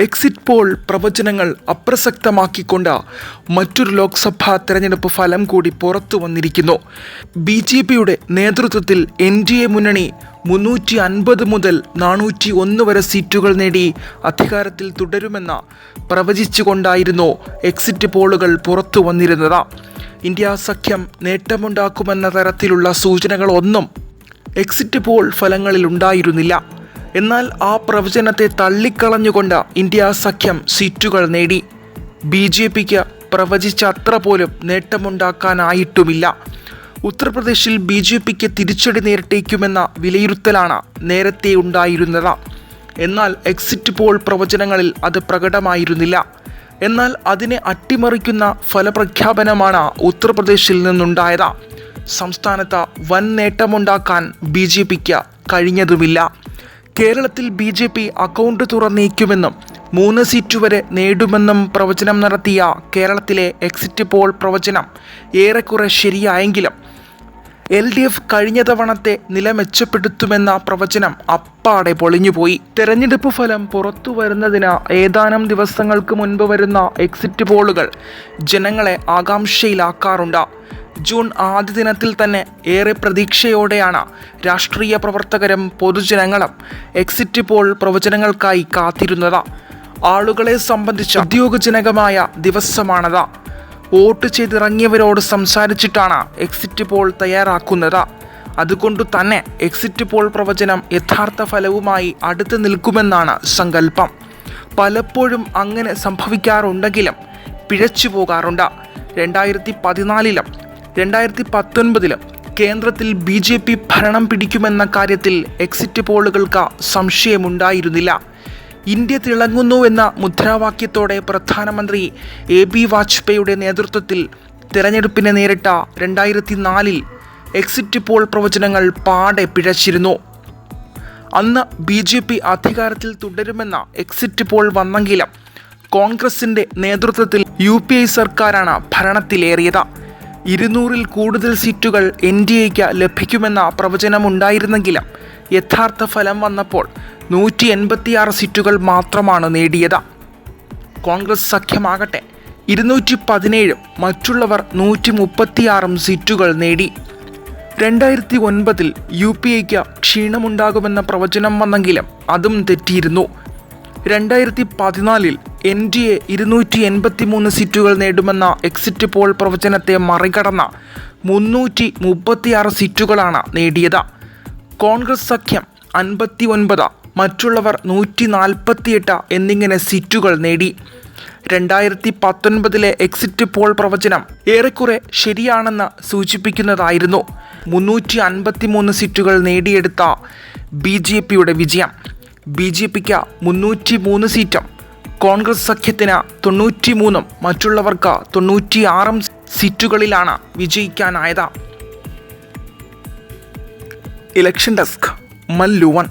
Exit poll പ്രവചനങ്ങൾ അപ്രസക്തമാക്കിക്കൊണ്ട് മറ്റൊരു ലോക്സഭാ തെരഞ്ഞെടുപ്പ് ഫലം കൂടി പുറത്തു വന്നിരിക്കുന്നു. ബി ജെ പിയുടെ നേതൃത്വത്തിൽ എൻ ഡി എ മുന്നണി മുന്നൂറ്റി അൻപത് മുതൽ നാനൂറ്റി ഒന്ന് വരെ സീറ്റുകൾ നേടി അധികാരത്തിൽ തുടരുമെന്ന് പ്രവചിച്ചുകൊണ്ടായിരുന്നു എക്സിറ്റ് പോളുകൾ പുറത്തു വന്നിരുന്നത്. ഇന്ത്യ സഖ്യം നേട്ടമുണ്ടാക്കുമെന്ന തരത്തിലുള്ള സൂചനകളൊന്നും എക്സിറ്റ് പോൾ ഫലങ്ങളിൽ ഉണ്ടായിരുന്നില്ല. എന്നാൽ ആ പ്രവചനത്തെ തള്ളിക്കളഞ്ഞുകൊണ്ട് ഇന്ത്യ സഖ്യം സീറ്റുകൾ നേടി. ബി ജെ പിക്ക് പ്രവചിച്ച അത്ര പോലും നേട്ടമുണ്ടാക്കാനായിട്ടുമില്ല. ഉത്തർപ്രദേശിൽ ബി ജെ പിക്ക് തിരിച്ചടി നേരിട്ടേക്കുമെന്ന വിലയിരുത്തലാണ് നേരത്തെ ഉണ്ടായിരുന്നത്. എന്നാൽ എക്സിറ്റ് പോൾ പ്രവചനങ്ങളിൽ അത് പ്രകടമായിരുന്നില്ല. എന്നാൽ അതിനെ അട്ടിമറിക്കുന്ന ഫലപ്രഖ്യാപനമാണ് ഉത്തർപ്രദേശിൽ നിന്നുണ്ടായത്. സംസ്ഥാനത്ത് വൻ നേട്ടമുണ്ടാക്കാൻ ബി ജെ പിക്ക് കഴിഞ്ഞതുമില്ല. കേരളത്തിൽ ബി ജെ പി അക്കൗണ്ട് തുറന്നേക്കുമെന്നും മൂന്ന് സീറ്റ് വരെ നേടുമെന്നും പ്രവചനം നടത്തിയ കേരളത്തിലെ എക്സിറ്റ് പോൾ പ്രവചനം ഏറെക്കുറെ ശരിയായെങ്കിലും എൽ ഡി എഫ് കഴിഞ്ഞ തവണത്തെ നില മെച്ചപ്പെടുത്തുമെന്ന പ്രവചനം അപ്പാടെ പൊളിഞ്ഞുപോയി. തെരഞ്ഞെടുപ്പ് ഫലം പുറത്തു വരുന്നതിന് ഏതാനും ദിവസങ്ങൾക്ക് മുൻപ് വരുന്ന എക്സിറ്റ് പോളുകൾ ജനങ്ങളെ ആകാംക്ഷയിലാക്കാറുണ്ട്. ജൂൺ ആദ്യ ദിനത്തിൽ തന്നെ ഏറെ പ്രതീക്ഷയോടെയാണ് രാഷ്ട്രീയ പ്രവർത്തകരും പൊതുജനങ്ങളും എക്സിറ്റ് പോൾ പ്രവചനങ്ങൾക്കായി കാത്തിരുന്നത്. ആളുകളെ സംബന്ധിച്ച് ഉദ്യോഗജനകമായ ദിവസമാണത്. വോട്ട് ചെയ്തിറങ്ങിയവരോട് സംസാരിച്ചിട്ടാണ് എക്സിറ്റ് പോൾ തയ്യാറാക്കുന്നത്. അതുകൊണ്ട് തന്നെ എക്സിറ്റ് പോൾ പ്രവചനം യഥാർത്ഥ ഫലവുമായി അടുത്ത് നിൽക്കുമെന്നാണ് സങ്കല്പം. പലപ്പോഴും അങ്ങനെ സംഭവിക്കാറുണ്ടെങ്കിലും പിഴച്ചു പോകാറുണ്ട്. രണ്ടായിരത്തി പതിനാലിലും രണ്ടായിരത്തി പത്തൊൻപതിൽ കേന്ദ്രത്തിൽ ബി ജെ പി ഭരണം പിടിക്കുമെന്ന കാര്യത്തിൽ എക്സിറ്റ് പോളുകൾക്ക് സംശയമുണ്ടായിരുന്നില്ല. ഇന്ത്യ തിളങ്ങുന്നു എന്ന മുദ്രാവാക്യത്തോടെ പ്രധാനമന്ത്രി എ ബി വാജ്പേയിയുടെ നേതൃത്വത്തിൽ തിരഞ്ഞെടുപ്പിനെ നേരിട്ട രണ്ടായിരത്തി നാലിൽ എക്സിറ്റ് പോൾ പ്രവചനങ്ങൾ പാടെ പിഴച്ചിരുന്നു. അന്ന് ബി ജെ പി അധികാരത്തിൽ തുടരുമെന്ന എക്സിറ്റ് പോൾ വന്നെങ്കിലും കോൺഗ്രസിന്റെ നേതൃത്വത്തിൽ യു പി ഐ സർക്കാരാണ് ഭരണത്തിലേറിയത്. ഇരുന്നൂറിൽ കൂടുതൽ സീറ്റുകൾ എൻ ഡി എക്ക് ലഭിക്കുമെന്ന പ്രവചനമുണ്ടായിരുന്നെങ്കിലും യഥാർത്ഥ ഫലം വന്നപ്പോൾ നൂറ്റി എൺപത്തിയാറ് സീറ്റുകൾ മാത്രമാണ് നേടിയത്. കോൺഗ്രസ് സഖ്യമാകട്ടെ ഇരുന്നൂറ്റി പതിനേഴും മറ്റുള്ളവർ നൂറ്റി മുപ്പത്തിയാറും സീറ്റുകൾ നേടി. രണ്ടായിരത്തി ഒൻപതിൽ യു പി എക്ക് ക്ഷീണമുണ്ടാകുമെന്ന പ്രവചനം വന്നെങ്കിലും അതും തെറ്റിയിരുന്നു. രണ്ടായിരത്തി പതിനാലിൽ എൻ ഡി എ ഇരുന്നൂറ്റി എൺപത്തി മൂന്ന് സീറ്റുകൾ നേടുമെന്ന എക്സിറ്റ് പോൾ പ്രവചനത്തെ മറികടന്ന മുന്നൂറ്റി മുപ്പത്തിയാറ് സീറ്റുകളാണ് നേടിയത്. കോൺഗ്രസ് സഖ്യം അൻപത്തി ഒൻപത് മറ്റുള്ളവർ നൂറ്റി നാൽപ്പത്തിയെട്ട് എന്നിങ്ങനെ സീറ്റുകൾ നേടി. രണ്ടായിരത്തി പത്തൊൻപതിലെ എക്സിറ്റ് പോൾ പ്രവചനം ഏറെക്കുറെ ശരിയാണെന്ന് സൂചിപ്പിക്കുന്നതായിരുന്നു. മുന്നൂറ്റി അൻപത്തി മൂന്ന് സീറ്റുകൾ നേടിയെടുത്ത ബി ജെ പിയുടെ വിജയം. ബി ജെ പിക്ക് മുന്നൂറ്റി മൂന്ന് സീറ്റും കോൺഗ്രസ് സഖ്യത്തിന് തൊണ്ണൂറ്റി മൂന്നും മറ്റുള്ളവർക്ക് തൊണ്ണൂറ്റിയാറും സീറ്റുകളിലാണ് വിജയിക്കാനായത്. Election desk മല്ലുവൻ